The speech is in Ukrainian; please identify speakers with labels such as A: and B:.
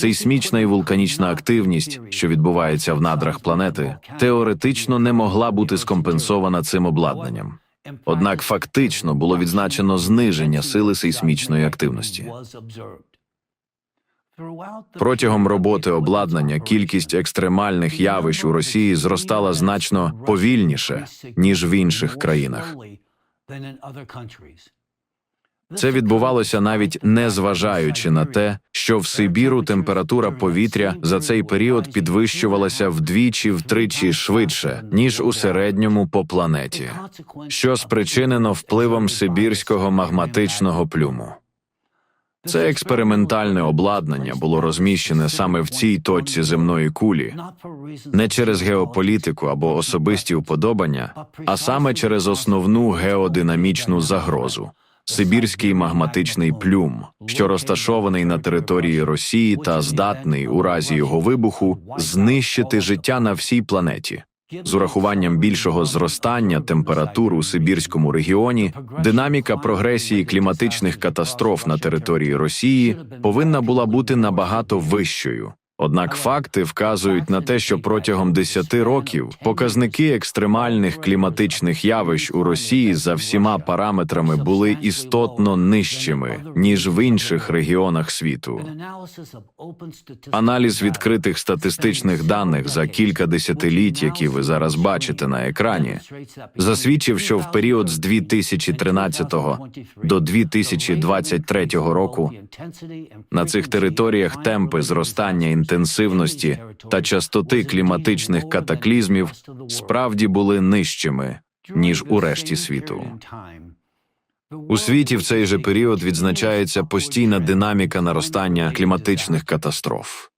A: Сейсмічна і вулканічна активність, що відбувається в надрах планети, теоретично не могла бути скомпенсована цим обладнанням. Однак фактично було відзначено зниження сили сейсмічної активності. Протягом роботи обладнання кількість екстремальних явищ у Росії зростала значно повільніше ніж в інших країнах. Це відбувалося навіть не зважаючи на те, що в Сибіру температура повітря за цей період підвищувалася вдвічі-втричі швидше ніж у середньому по планеті, що спричинено впливом сибірського магматичного плюму. Це експериментальне обладнання було розміщене саме в цій точці земної кулі, не через геополітику або особисті уподобання, а саме через основну геодинамічну загрозу. Сибірський магматичний плюм, що розташований на території Росії та здатний у разі його вибуху знищити життя на всій планеті. З урахуванням більшого зростання температур у Сибірському регіоні, динаміка прогресії кліматичних катастроф на території Росії повинна була бути набагато вищою. Однак факти вказують на те, що протягом 10 років показники екстремальних кліматичних явищ у Росії за всіма параметрами були істотно нижчими ніж в інших регіонах світу. Аналіз відкритих статистичних даних за кілька десятиліть, які ви зараз бачите на екрані, засвідчив, що в період з 2013 до 2023 року на цих територіях темпи зростання інтенсивності та частоти кліматичних катаклізмів справді були нижчими ніж у решті світу. У світі в цей же період відзначається постійна динаміка наростання кліматичних катастроф.